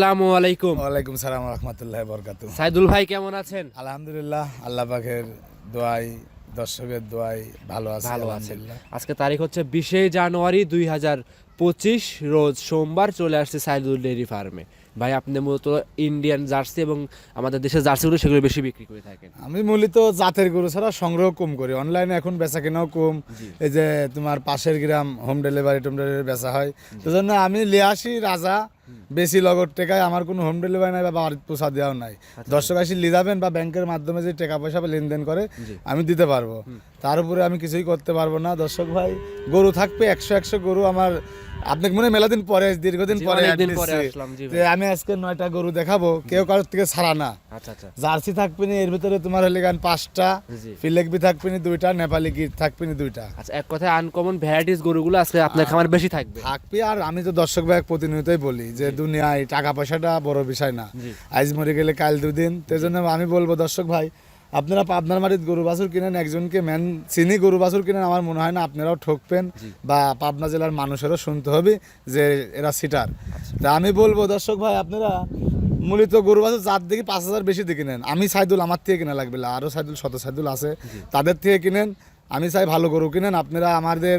আসসালামু আলাইকুম। ওয়ালাইকুম সালাম রহমতুল্লাহ বরকাতু সাইদুল ভাই কেমন আছেন? আলহামদুলিল্লাহ আল্লাহ পাকের দোয়াই দর্শকের দোয়াই ভালো আছে ভালো আছেন। আজকে তারিখ হচ্ছে বিশে জানুয়ারি দুই হাজার পঁচিশ রোজ সোমবার চলে আসছে সাইদুল ডেয়ারি ফার্মে। ভাই আপনি মূলত ইন্ডিয়ান জার্সি এবং আমাদের দেশের জার্সিগুলো সেগুলো বেশি বিক্রি করে থাকেন। আমি মূলত জাতের গরু ছাড়া সংগ্রহ কম করি। অনলাইনে এখন বেচা কেনাও কম। এই যে তোমার পাশের গ্রাম হোম ডেলিভারি টোম ডেলিভারি বেচা হয়। তো জন্য আমি লিয়ে আসি রাজা বেশি লগর টেকায় আমার কোনো হোম ডেলিভারি নাই বা বাড়ির পোষা দেওয়াও নাই। আচ্ছা। দর্শক আসি লিয়ে যাবেন বা ব্যাংকের মাধ্যমে যে টাকা পয়সা বা লেনদেন করে আমি দিতে পারব। তার উপরে আমি কিছুই করতে পারব না। দর্শক ভাই গরু থাকবে একশো একশো গরু আমার আপনাকে মনে মেলা দিন পরে দীর্ঘদিন পরে। যে আমি আজকে নয়টা গরু দেখাবো কেউ কারোর থেকে ছাড়া না। আচ্ছা আচ্ছা। জার্সি থাকবে না এর ভিতরে তোমার হলে গান পাঁচটা। ফিলেকবি থাকবে না দুইটা নেপালি গির থাকবে না দুইটা। আচ্ছা এক কথায় আনকমন ভ্যারাইটিস গরুগুলো আজকে আপনার খামার বেশি থাকবে। থাকবে আর আমি তো দর্শক ভাই প্রতিনিয়তই বলি যে দুনিয়ায় টাকা পয়সাটা বড় বিষয় না। আজ মরে গেলে কাল দুদিন। তো জন্য আমি বলব দর্শক ভাই আপনারা পাবনার মাটির গরু বাছুর কিনেন একজনকে ম্যান চিনি গরু বাছুর কিনেন আমার মনে হয় না আপনারাও ঠকবেন বা পাবনা জেলার মানুষেরও শুনতে হবে যে এরা সিটার তা আমি বলব দর্শক ভাই আপনারা মূলত গরু বাছুর যার দিকে পাঁচ হাজার বেশি দিয়ে কিনেন। আমি সাইদুল আমার থেকে কিনা লাগবে আরও সাইদুল শত সাইদুল আছে। তাদের থেকে কিনেন আমি চাই ভালো গরু কিনেন। আপনারা আমাদের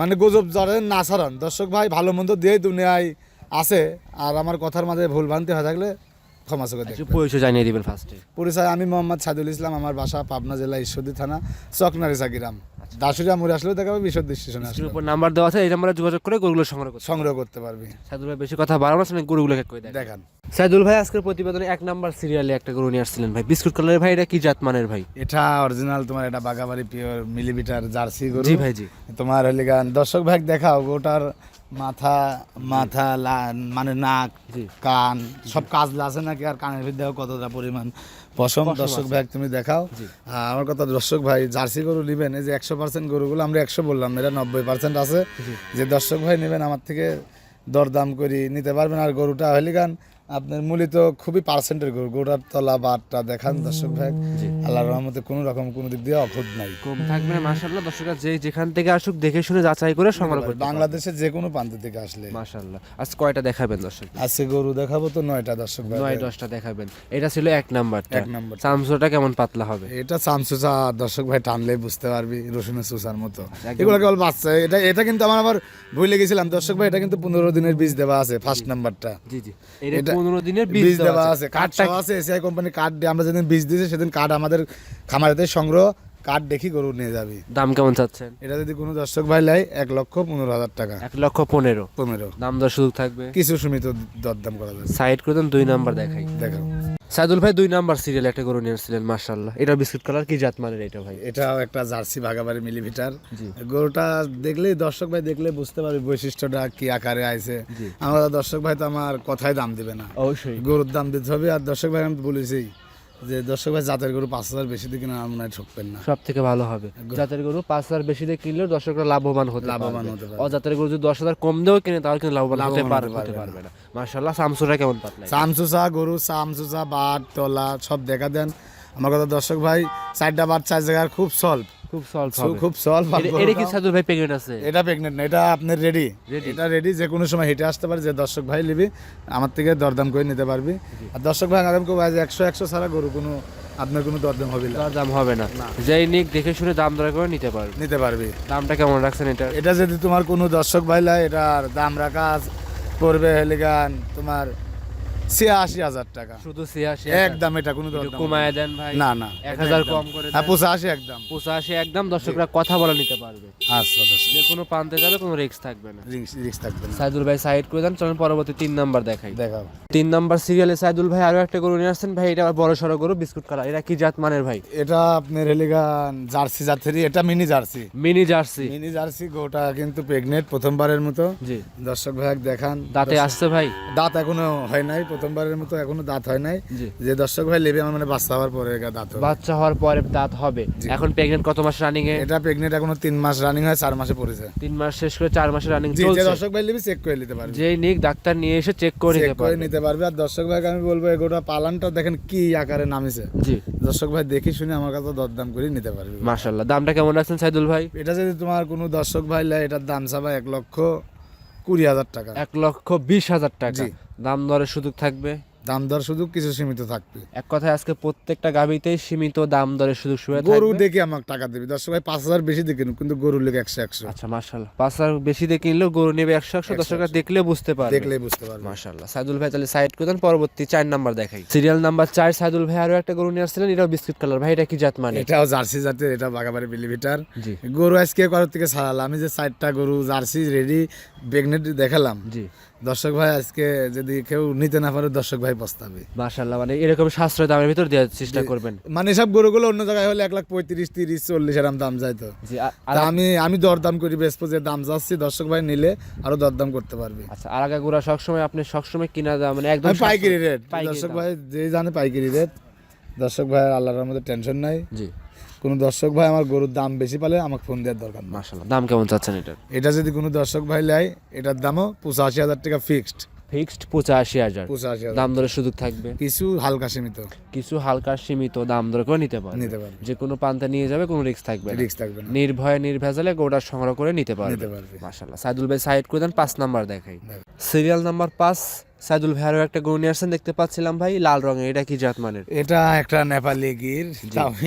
মানে গজব জড়েন না ছাড়ান। দর্শক ভাই ভালো মন্দ দিয়ে দুনিয়ায় আছে আর আমার কথার মাঝে ভুল ভ্রান্তি হয়ে থাকলে ক্ষমা চোখে একটু দেখবেন পরিচয় জানিয়ে দিবেন ফার্স্টে পরিচয় আমি মোহাম্মদ সাদুল ইসলাম আমার বাসা পাবনা জেলা ঈশ্বরদী থানা চকনারিসা গ্রাম দাসুরিয়া মোড়ে আসলেও দেখাবে বিশ্বদ্বী স্টেশনে আসলে উপর নাম্বার দেওয়া আছে এই নাম্বারে যোগাযোগ করে গরুগুলো সংগ্রহ করতে সংগ্রহ করতে পারবি। সাইদুল ভাই বেশি কথা বাড়ানো আছে গরুগুলো এক করে দেখ দেখান। সাইদুল ভাই আজকের প্রতিবেদনে এক নাম্বার সিরিয়ালে একটা গরু নিয়ে আসছিলেন ভাই। বিস্কুট কালারের ভাই এটা কি জাত মানের ভাই? এটা অরিজিনাল তোমার এটা বাগাবাড়ি পিওর মিলিমিটার জার্সি গরু। জি ভাই জি। তোমার হলে গান দর্শক ভাই দেখাও ওটার মাথা মাথা মানে নাক কান সব কাজ আছে নাকি? আর কানের ভিতরে কতটা পরিমাণ? পশম? দর্শক ভাই তুমি দেখাও। আমার কথা দর্শক ভাই জার্সি গরু নেবেন এই যে একশো পার্সেন্ট গরুগুলো আমরা একশো বললাম এটা নব্বই পার্সেন্ট আছে। যে দর্শক ভাই নেবেন আমার থেকে দরদাম করি নিতে পারবেন। আর গরুটা হলি গান আপনার মূলত খুবই পার্সেন্টের গরু। গরুটার তলা বাটটা দেখান দর্শক ভাই। আল্লাহর রহমতে কোনো রকম কোনো দিক দিয়ে অখুদ নাই। কম থাকবে না মাশাআল্লাহ। দর্শকরা যে যেখান থেকে আসুক দেখে শুনে যাচাই করে সংগ্রহ করবে বাংলাদেশের যে কোনো প্রান্ত থেকে আসলে। মাশাআল্লাহ। আজ কয়টা দেখাবেন দর্শক আজকে গরু দেখাবো তো নয়টা দর্শক ভাই। নয় দশটা দেখাবেন। এটা ছিল এক নাম্বারটা। এক নাম্বার সামসোটা কেমন পাতলা হবে? এটা চামচুচা দর্শক ভাই টানলে বুঝতে পারবি রসুনের সুসার মতো। এগুলো কেবল বাচ্চা। এটা এটা কিন্তু আমার আবার ভুলে গেছিলাম দর্শক ভাই। এটা কিন্তু পনেরো দিনের বীজ দেওয়া আছে ফার্স্ট নাম্বারটা। জি জি। এটা- পনেরো দিনের বীজ দেওয়া আছে। কার্ড কার্ডটা আছে এসিআই কোম্পানি কার্ড দিয়ে আমরা যেদিন বীজ দিয়েছি সেদিন কার্ড আমাদের খামারেতে সংগ্রহ কার্ড দেখি গরু নিয়ে যাবি। দাম কেমন চাচ্ছেন? এটা যদি কোনো দর্শক ভাই লাই এক লক্ষ পনেরো হাজার টাকা। এক লক্ষ পনেরো। পনেরো। দাম দর সুযোগ থাকবে? কিছু সীমিত দরদাম করা যাবে। সাইড করে দেন দুই নাম্বার দেখাই। দেখো সাইদুল ভাই দুই নাম্বার সিরিয়াল একটা গরু নিয়ে আসছিলেন মার্শাল্লাহ এটা বিস্কুট কালার কি জাত মানের এটা ভাই? এটাও একটা জার্সি ভাগাবাড়ি মিলিমিটার গরুটা দেখলেই দর্শক ভাই দেখলে বুঝতে পারবে বৈশিষ্ট্যটা কি আকারে আছে জি। আমার দর্শক ভাই তো আমার কথাই দাম দিবে না। অবশ্যই। গরুর দাম দিতে হবে আর দর্শক ভাই আমি বলেছি যে দর্শক ভাই জাতের গরু পাঁচ হাজার বেশি দিয়ে কিনা মনে হয় ঠকবেন না। সব থেকে ভালো হবে। জাতের গরু পাঁচ হাজার বেশি দিয়ে কিনলেও দর্শকরা লাভবান হতে লাভবান হতে পারে অজাতের গরু যদি দশ হাজার কম দিয়েও কিনে তাহলে কিন্তু লাভবান হতে পারবে না। মার্শাল্লাহ সামসুরা কেমন পাতলা সামসুসা গরু সামসুসা বাট তলা সব দেখা দেন। আমার কথা দর্শক ভাই চারটা বাট চার জায়গার খুব সলভ। খুব সলভ হবে। খুব সলভ এটা- এটা কি সাইদুল ভাই প্রেগনেন্ট আছে? এটা প্রেগনেন্ট না এটা আপনার রেডি এটা রেডি যে কোনো সময় হেঁটে আসতে পারে যে দর্শক ভাই নিবি আমার থেকে দরদাম করে নিতে পারবি। আর দর্শক ভাই আগাম কেউ একশো একশো ছাড়া গরু কোনো আপনার কোনো দরদাম হবে না। দর দাম হবে না। যেই নিক দেখে শুনে দাম দর করে নিতে পারবে। নিতে পারবি। দামটা কেমন রাখছেন এটা? এটা যদি তোমার কোনো দর্শক ভাই লাই এটার দাম রাখা পড়বে হেলিগান তোমার ছিয়াশি হাজার টাকা। শুধু ছিয়াশি একদম এটা কোনো কমায় দেন ভাই। না না এক হাজার কম করে হ্যাঁ পঁচাশি একদম। পঁচাশি একদম দর্শকরা কথা বলে নিতে পারবে। আচ্ছা দর্শক। যে কোনো প্রান্তে যাবে কোনো রিস্ক থাকবে না। রিক্স রিক্স থাকবে না। সাইদুল ভাই সাইড করে দেন চলুন পরবর্তী তিন নাম্বার দেখাই। দেখাও তিন নাম্বার সিরিয়ালে সাইদুল ভাই আরও একটা গরু নিয়ে আসছেন। ভাই এটা আবার বড় সড়ো গরু বিস্কুট কালার। এটা কি জাত মানের ভাই? এটা আপনার হেলিগান জার্সি জাতেরই এটা mini Jersey. Mini Jersey. Mini Jersey গোটা কিন্তু প্রেগনেন্ট প্রথমবারের মতো। জি। দর্শক ভাই দেখান। দাঁতে আসছে ভাই? দাঁত এখনও হয় নাই প্রথমবারের মতো এখনও দাঁত হয় নাই। যে দর্শক ভাই লেবে আমার মানে বাচ্চা হওয়ার পরে দাঁত বাচ্চা হওয়ার পরে দাঁত হবে। এখন প্রেগনেন্ট কত মাস রানিং এ? এটা প্রেগনেন্ট এখনও তিন মাস রানিং হয় চার মাসে পড়েছে। তিন মাস শেষ করে চার মাসে রানিং চলছে। দর্শক ভাই লিবি চেক করে নিতে পারবে। যেই নিক ডাক্তার নিয়ে এসে চেক করে নিতে পারবে। পারবে। আর দর্শক ভাইকে আমি বলব এগোটা পালানটা দেখেন কি আকারে নামিছে। জি। দর্শক ভাই দেখি শুনে আমার কাছে দরদাম করে নিতে পারবে। মাশাল্লাহ দামটা কেমন আছেন সাইদুল ভাই? এটা যদি তোমার কোনো দর্শক ভাই লাই এটার দাম চাবা এক লক্ষ কুড়ি হাজার টাকা। এক লক্ষ বিশ হাজার টাকা। দাম দরের সুযোগ থাকবে। দাম দর শুধু কিছু সীমিত থাকবে। এক কথায় আজকে প্রত্যেকটা গাবিতেই সীমিত দাম দরের সুযোগ সুবিধা গরু দেখে আমাকে টাকা দিবি। দর্শক ভাই পাঁচ হাজার বেশি দেখেন কিন্তু গরু লেগে একশো একশো। আচ্ছা মাশাল্লাহ পাঁচ হাজার বেশি দিয়ে কিনলেও গরু নেবে একশো একশো দর্শকরা দেখলে বুঝতে পারবে। দেখলেই বুঝতে পারবে। মাশাল্লাহ সাইদুল ভাই তাহলে সাইড করে দেন পরবর্তী চার নাম্বার দেখাই। সিরিয়াল নাম্বার চার সাইদুল ভাই আরও একটা গরু নিয়ে আসছিলেন এটাও বিস্কুট কালার ভাই এটা কি জাত মানে? এটাও জার্সি জাতের এটা বাগাবাড়ি বিলিভিটার জি। গরু আজকে করার থেকে ছাড়ালাম আমি যে চারটা গরু জার্সি রেডি প্রেগনেন্ট দেখালাম। জি। দর্শক ভাই আজকে যদি কেউ নিতে না পারে দর্শক ভাই পস্তাবে। মাশাল্লাহ মানে এরকম সাশ্রয় দামের ভিতর দেওয়ার চেষ্টা করবেন। মানে সব গরুগুলো অন্য জায়গায় হলে এক লাখ পঁয়ত্রিশ তিরিশ চল্লিশ এরম দাম জি আ- আর আমি আমি দরদাম করি বেসপো যে দাম যাচ্ছি দর্শক ভাই নিলে আরও দরদাম করতে পারবে। আচ্ছা আর আগে গুড়া সবসময় আপনি সবসময় কিনা দাম মানে একদম আমি পাইকারি রেট পাইকারি দর্শক দাম। ভাই যে জানে পাইকারি রেট দর্শক ভাই আল্লাহর মধ্যে টেনশন নাই। জি। কোনো দর্শক ভাই আমার গরুর দাম বেশি পালে আমাকে ফোন দেওয়ার দরকার না। মাশাল্লাহ দাম কেমন চাচ্ছেন এটার? এটা যদি কোনো দর্শক ভাই নেয় এটার দামও পঁচাশি হাজার টাকা ফিক্সড ফিক্সড পঁচাশি হাজার। পঁচাশি দাম দরের সুযোগ থাকবে। কিছু হালকা সীমিত। কিছু হালকা সীমিত দাম দর করে নিতে পারবে। নিতে পারবে। যে কোনো পান্তা নিয়ে যাবে কোনো রিস্ক থাকবে না। রিক্স থাকবে না। নির্ভয়ে নির্ভেজালে গোটা সংগ্রহ করে নিতে পারবে। নিতে পারবে। মাশাল্লাহ সাইদুল ভাই সাইড করে দেন পাঁচ নাম্বার দেখাই। সিরিয়াল নাম্বার পাঁচ সাইদুল ভাই ভাইয়ারও একটা গরু নিয়ে আসছেন দেখতে পাচ্ছিলাম ভাই লাল রঙের। এটা কি জাত মানের? এটা একটা নেপালি গির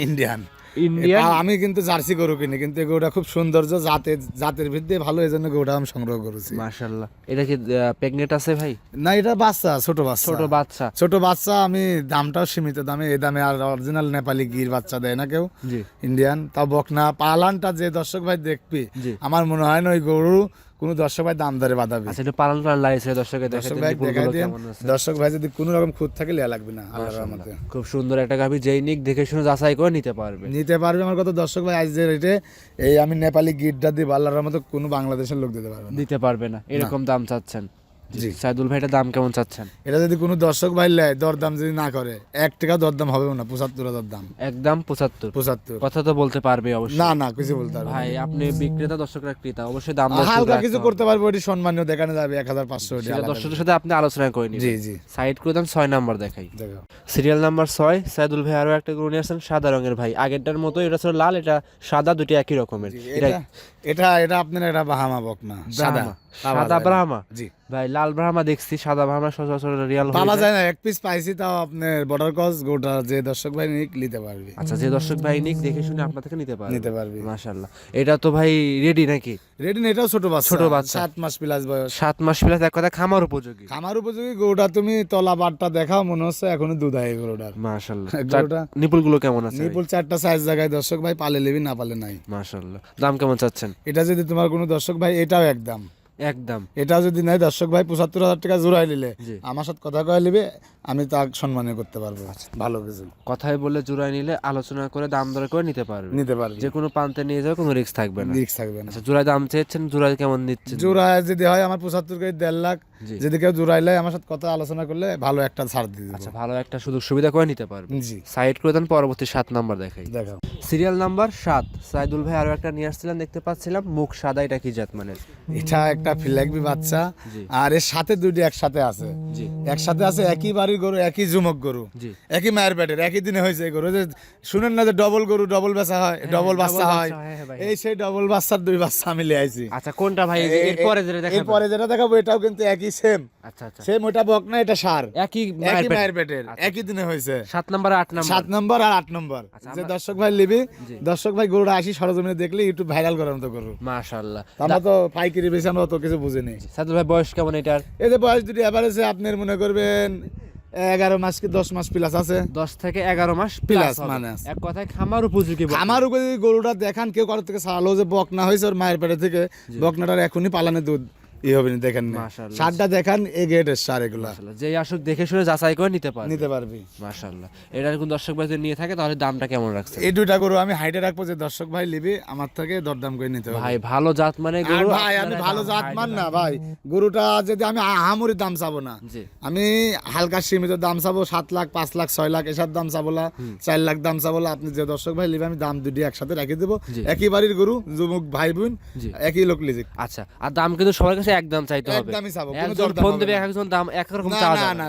ইন্ডিয়ান ইন্ডিয়ান আমি কিন্তু জার্সি গরু কিনি কিন্তু গরুটা খুব সৌন্দর্য জাতের জাতের ভিত্তিতে ভালো এই জন্য গরুটা আমি সংগ্রহ করেছি। মাশাল্লাহ এটা কি প্রেগনেন্ট আছে ভাই? না এটা বাচ্চা ছোট বাচ্চা। ছোট বাচ্চা। ছোট বাচ্চা আমি দামটাও সীমিত দামে এই দামে আর অরিজিনাল নেপালি গির বাচ্চা দেয় না কেউ। ইন্ডিয়ান তা বকনা পালানটা যে দর্শক ভাই দেখবি আমার মনে হয় না ওই গরু কোনো দর্শক ভাই দাম দরে বাঁধাবে আচ্ছা এটা লাগছে দর্শকের দর্শক ভাই দেখাই দিন। দর্শক ভাই যদি কোনো রকম খুঁত থাকে লেয়া লাগবে না আল্লাহর রহমতে। খুব সুন্দর একটা গাভি যেই নিক দেখে শুনে যাচাই করে নিতে পারবে। নিতে পারবে আমার কথা। দর্শক ভাই আজ যে রেটে এই আমি নেপালি গিটটা দিব আল্লাহর রহমতে কোনো বাংলাদেশের লোক দিতে পারবে না। দিতে পারবে না। এরকম দাম চাচ্ছেন। জি। সাইদুল ভাই এটা দাম কেমন চাচ্ছেন? এটা যদি কোনো দর্শক ভাই লেয় দরদাম যদি না করে এক টাকা দরদাম হবে না পঁচাত্তর হাজার দাম। একদম পঁচাত্তর। পঁচাত্তর। কথা তো বলতে পারবে অবশ্যই। না না কিছু বলতে পারবে ভাই আপনি বিক্রেতা দর্শকরা ক্রেতা অবশ্যই দাম হালকা কিছু করতে পারবে ওটি সম্মানীয় দেখানো যাবে এক হাজার পাঁচশো দর্শকদের সাথে আপনি আলোচনা করে নিন জি জি। সাইড করে দেন ছয় নাম্বার দেখাই। সিরিয়াল নাম্বার ছয় সাইদুল ভাই আরও একটা গরু নিয়ে আসছেন সাদা রঙের ভাই। আগেরটার মতো এটা ছিল লাল এটা সাদা দুটি একই রকমের। এটা এটা আপনার এটা বাহামা বক না সাদা সাদা ব্রাহ্মা জি। ভাই লাল ব্রাহ্মা দেখছি সাদা ব্রাহ্মা সচরাচর রিয়াল পাওয়া যায়। না এক পিস পাইছি তাও আপনার বর্ডার ক্রস গোটা যে দর্শক ভাই নিক নিতে পারবে। আচ্ছা যে দর্শক ভাই নিক দেখে শুনে আপনার থেকে নিতে পারবে। নিতে পারবে। মাশাআল্লাহ। এটা তো ভাই রেডি নাকি? রেডি না এটাও ছোট বাচ্চা। ছোট বাচ্চা। সাত মাস প্লাস বয়স। সাত মাস প্লাস এক কথা খামার উপযোগী। খামার উপযোগী গরুটা তুমি তলা বাটটা দেখাও মনে হচ্ছে এখনও দুধ হয় গরুটার। মাশাআল্লাহ। গরুটা নিপুলগুলো কেমন আছে? নিপুল চারটা সাইজ জায়গায় দর্শক ভাই পালে নেবি না পালে নাই। মাশাআল্লাহ। দাম কেমন চাচ্ছেন? এটা যদি তোমার কোনো দর্শক ভাই এটাও একদম একদম। এটা যদি নাই দর্শক ভাই পঁচাত্তর হাজার টাকা জোড়াই নিলে। আমার সাথে কথা কয়ে নিবে আমি তার সম্মানে করতে পারব। ভালো কিছু কথায় বলে জোড়াই নিলে আলোচনা করে দাম দর করে নিতে পারবে। নিতে পারবে। যে কোনো প্রান্তে নিয়ে যাবে কোনো রিস্ক থাকবে না। রিক্স থাকবে না। আচ্ছা জোড়ায় দাম চেয়েছেন জোড়ায় কেমন নিচ্ছেন? জোড়ায় যদি হয় আমার পঁচাত্তর কেজি দেড় লাখ। যদি কেউ জোড়াইলে আমার সাথে কথা আলোচনা করলে ভালো একটা ছাড় দিয়ে আচ্ছা ভালো একটা সুযোগ সুবিধা করে নিতে পারবে। জি। সাইড করে দেন পরবর্তী সাত নাম্বার দেখাই। দেখাও। সিরিয়াল নাম্বার সাত। সাইদুল ভাই আরও একটা নিয়ে আসছিলেন দেখতে পাচ্ছিলাম মুখ সাদা এটা কি জাত মানে? এটা একটা ফিলাকবি বাচ্চা। আর এর সাথে দুইটি একসাথে আছে। জি। একসাথে আছে একই বাড়ির গরু একই জুমক গরু জি। একই মায়ের পেটের একই দিনে হয়েছে এই গরু। যে শুনেন না যে ডবল গরু ডবল বেচা হয় ডবল বাচ্চা হয়। হয়, হ্যাঁ। এই সেই ডবল বাচ্চার দুই বাচ্চা আমি লিয়ে আইছি। আচ্ছা কোনটা ভাই? এরপরে যেটা দেখাবেন এরপরে যেটা দেখাবো এটাও কিন্তু একই সেম আচ্ছা আচ্ছা। সেম ওটা বক না এটা সার। একই একই মায়ের পেটের। আচ্ছা। একই দিনে হয়েছে। সাত নাম্বার আট নাম্বার? সাত নম্বর আর আট নম্বর। আচ্ছা, যে দর্শক ভাই লিবি দর্শক ভাই গরুটা আসি সরজমিনে দেখলে ইউটিউব ভাইরাল করার মতো গরু। মাশাআল্লাহ। আমরা তো পাইকারি বেশি আমরা অত কিছু বুঝিনি। ভাই বয়স কেমন এটার? এই যে বয়স এভারেজে আপনার মনে করবেন এগারো মাস কি দশ মাস প্লাস আছে। দশ থেকে এগারো মাস প্লাস মানে এক কথায় খামার উপযোগী। আমার উপরে গরুটা দেখান কেউ কারোর থেকে সারালো যে বকনা হয়েছে ওর মায়ের পেটে থেকে। বকনাটার এখনই পালানে দুধ। ই হবে না দেখেন না। সারটা দেখান এ গেটের সার এগুলা। যেই আসুক দেখে শুনে যাচাই করে নিতে পারবে। নিতে পারবি। মাশাআল্লাহ। কোন দর্শক ভাই যদি নিয়ে থাকে তাহলে দামটা কেমন রাখছে এই দুইটা গরু আমি হাইটে রাখব যে দর্শক ভাই লিবি আমার থেকে দরদাম করে নিতে হবে। ভাই ভালো জাত মানে গরু ভাই আমি ভালো জাত মান না ভাই। গরুটা যদি আমি আহামরি দাম চাবো না। আমি হালকা সীমিত দাম চাবো সাত লাখ পাঁচ লাখ ছয় লাখ এসব দাম চাবো না চার লাখ দাম চাবো না আপনি যে দর্শক ভাই লিবে আমি দাম দুটি একসাথে রেখে দেবো। একই বাড়ির গরু যুবক ভাই বোন একই লোক লিজে আচ্ছা আর দাম কিন্তু সবার কাছে একদম চাইতে হবে। একদমই চাবো, একজন ফোন দেবে একজন দাম এক রকম না চাওয়া না না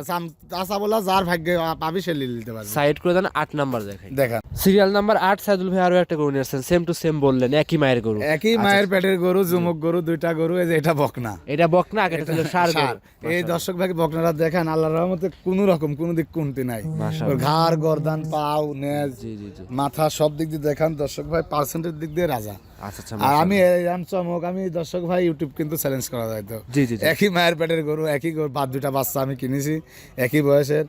চাচা বলা যার ভাগ্যে পাবি সে নিতে পারবে। সাইড করে দেন আট নাম্বার দেখাই। দেখা সিরিয়াল নাম্বার আট সাইদুল ভাই আরও একটা গরু নিয়ে আসছেন। সেম টু সেম বললেন একই মায়ের গরু। একই মায়ের পেটের গরু জুমুক গরু দুইটা গরু এই যে এটা বকনা। এটা বকনা আগে ছিল সার। গরু। এই দর্শক ভাই বকনারা দেখেন আল্লাহর রহমতে কোনো রকম কোনো দিক কমতি নাই। ওর ঘাড় গর্দান পাও নেজ জি জি জি। মাথা সব দিক দিয়ে দেখান। দর্শক ভাই পার্সেন্টের দিক দিয়ে রাজা। আচ্ছা আচ্ছা আর আমি এরকম চমক আমি দর্শক ভাই ইউটিউব কিন্তু চ্যালেঞ্জ করা যায় তো। জি জি জি। একই মায়ের পেটের গরু একই গরু বাদ দুটা বাচ্চা আমি কিনেছি একই বয়সের।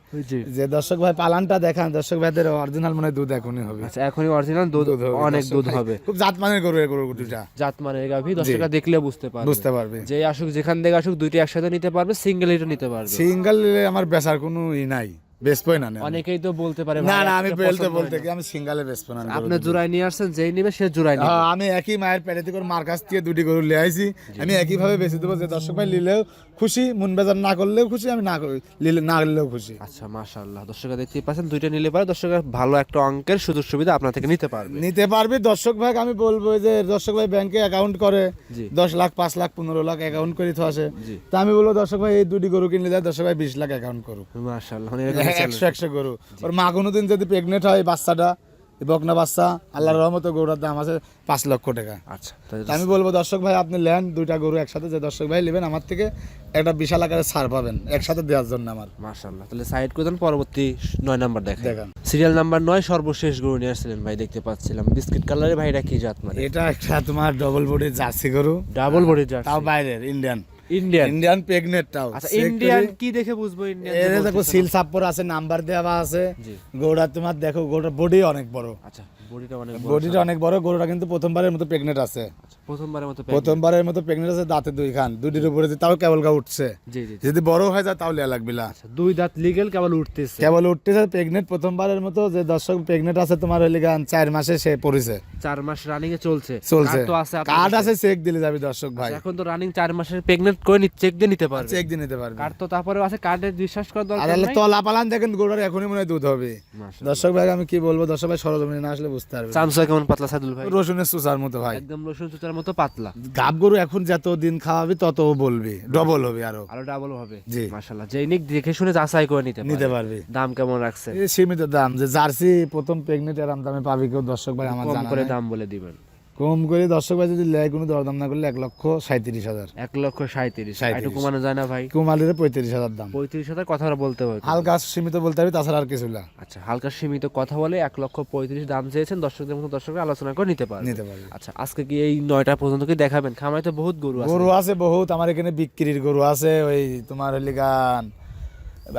যে দর্শক ভাই পালানটা দেখান দর্শক ভাইদের অরিজিনাল মনে দুধ এখনই হবে। আচ্ছা এখনই অরিজিনাল দুধ অনেক দুধ হবে। খুব জাত মানের গরু গরু দুটা জাত মানে গাভী দর্শকরা দেখলে বুঝতে পারবে। বুঝতে পারবে। যে আসুক যেখান থেকে আসুক দুইটি একসাথে নিতে পারবে সিঙ্গেল এটা নিতে পারবে। সিঙ্গেল আমার বেচার কোনো ই নাই। না অনেকেই তো বলতে পারে না না আমি একটা বলতে বলতে কি আমি সিঙ্গেলে বেচবো না আমি না। গরু আপনি জোড়ায় নিয়ে আসছেন যেই নিবে সে জোড়ায় নিবে। হ্যাঁ, আমি একই মায়ের পেটে মার কাছ থেকে দুটি গরু আইছি। আমি একই ভাবে বেচে দেবো যে দর্শক ভাই নিলেও খুশি মন বেজার না করলেও খুশি আমি না করি- নিলে না নিলেও খুশি। আচ্ছা মাশাআল্লাহ দর্শকরা দেখতেই পাচ্ছেন দুইটা নিলে পারে দর্শকরা ভালো একটা অঙ্কের সুযোগ সুবিধা আপনার থেকে নিতে পারবে। নিতে পারবি দর্শক ভাই আমি বলব যে দর্শক ভাই ব্যাংকে অ্যাকাউন্ট করে দশ লাখ পাঁচ লাখ পনেরো লাখ অ্যাকাউন্ট করে তো আসে। তা আমি বলব দর্শক ভাই এই দুটি গরু কিনলে যায় দর্শক ভাই বিশ লাখ অ্যাকাউন্ট করুক। মাশাআল্লাহ একশো একশো গরু। ওর মা কোনোদিন যদি প্রেগনেন্ট হয় বাচ্চাটা বকনা বাচ্চা আল্লাহর রহমতে গরুর দাম আছে পাঁচ লক্ষ টাকা। আচ্ছা আমি বলব দর্শক ভাই আপনি নেন দুইটা গরু একসাথে যে দর্শক ভাই নেবেন আমার থেকে একটা বিশাল আকারে ছাড় পাবেন একসাথে দেওয়ার জন্য আমার। তাহলে সাইড করে পরবর্তী নয় নাম্বার দেখেন দেখান। সিরিয়াল নাম্বার নয় সর্বশেষ গরু নিয়ে আসছিলেন ভাই দেখতে পাচ্ছিলাম। বিস্কিট কালারের ভাই এটা কি জাত মানে? এটা একটা তোমার ডবল বডি জার্সি গরু। ডাবল বডি জাত তাও বাইরের ইন্ডিয়ান ইন্ডিয়ান ইন্ডিয়ান প্রেগনেন্ট আচ্ছা ইন্ডিয়ান কি দেখে বুঝব ইন্ডিয়ান এর দেখো সিল সাপ্পর আছে নাম্বার দেওয়া আছে। গরুটা তোমার দেখো বডি অনেক বড়। আচ্ছা বডিটা অনেক বড় বডিটা অনেক বড় গরুটা কিন্তু প্রথমবারের মতো প্রেগনেন্ট আছে। আচ্ছা, প্রথমবারের মতো প্রথমবারের মতো প্রেগনেন্ট আছে দাঁতে দুই খান দুটির উপরে তাও কেবল গা উঠছে। যদি বড় হয়ে যায় তাও লিয়া লাগবে না। আচ্ছা দুই দাঁত লিগেল কেবল উঠতেছে। কেবল উঠতেছে প্রেগনেন্ট প্রথমবারের মতো যে দর্শক প্রেগনেন্ট আছে তোমার ওই লিগান চার মাসে সে পড়েছে। চার মাস রানিং এ চলছে। চলছে। কার্ড আছে চেক দিলে যাবে দর্শক ভাই। এখন তো রানিং চার মাসের প্রেগনেন্ট করে চেক দিয়ে নিতে পারবে। চেক দিয়ে নিতে পারবে। কার্ড তো তারপরে আছে কার্ডের বিশ্বাস করার দরকার হলে নাই। তলা পালান দেখেন এখনই মনে হয় দুধ হবে। দর্শক ভাই আমি কি বলব দর্শক ভাই সরজমিনে না আসলে বুঝতে পারবে। চামচা কেমন পাতলা সাদুল ভাই? রসুনের মতো ভাই। একদম রসুন চুচার মতো পাতলা। গাব গরু এখন যত দিন খাওয়াবি তত বলবি। ডবল হবে আরও। আরও ডাবল হবে। জি। মাশাআল্লাহ। নিক দেখে শুনে যাচাই করে নিতে নিতে পারে পারবি। দাম কেমন রাখছে? এই সীমিত দাম যে জার্সি প্রথম প্রেগনেন্ট এরাম দামে পাবি কেউ দর্শক ভাই আমার জানা করে দাম বলে দিবেন। কম করে দর্শক ভাই যদি লেয় কোনো দরদাম না করলে এক লক্ষ সাঁত্রিশ হাজার। এক লক্ষ সাঁত্রিশ 37 একটু কমানো যায় না ভাই? কুমালির পঁয়ত্রিশ হাজার দাম। পঁয়ত্রিশ হাজার কথা বলতে হবে। হালকা সীমিত বলতে হবে তাছাড়া আর কিছু না। আচ্ছা হালকা সীমিত কথা বলে এক লক্ষ পঁয়ত্রিশ দাম চেয়েছেন দর্শকদের মতো দর্শকরা আলোচনা করে নিতে পারবে। নিতে পারবে। আচ্ছা আজকে কি এই নয়টা পর্যন্ত কি দেখাবেন? খামারে তো বহুত গরু আছে। গরু আছে বহুত আমার এখানে বিক্রির গরু আছে ওই তোমার হলি গান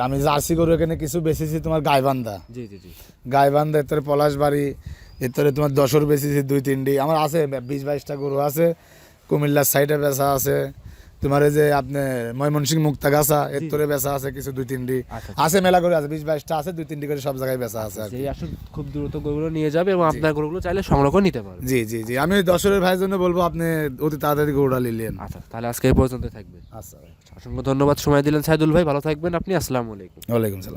আমি জার্সি গরু এখানে কিছু বেচেছি তোমার গাইবান্ধা। জি জি জি। গাইবান্ধা এরপরে পলাশবাড়ি এরপরে তোমার দশর বেচেছি দুই তিনটি আমার আছে বিশ বাইশটা গরু আছে কুমিল্লার সাইডে বেচা আছে। তোমার এই যে আপনার ময়মনসিং মুক্তাগাছা এরপরে বেচা আছে কিছু দুই তিনটি আচ্ছা, আছে মেলা করে আছে বিশ বাইশটা আছে দুই তিনটি করে সব জায়গায় বেচা আছে। আসুন খুব দ্রুত গরুগুলো নিয়ে যাবে এবং আপনার গরুগুলো চাইলে সংগ্রহ করে নিতে পারবে। জি জি জি। আমি দশরের ভাইয়ের জন্য বলব আপনি অতি তাড়াতাড়ি গরুটা নিলেন আচ্ছা তাহলে আজকে এই পর্যন্ত থাকবে। আচ্ছা। অসংখ্য ধন্যবাদ সময় দিলেন সাইদুল ভাই। ভালো থাকবেন আপনি আসসালামু আলাইকুম। ওয়ালাইকুম সালাম।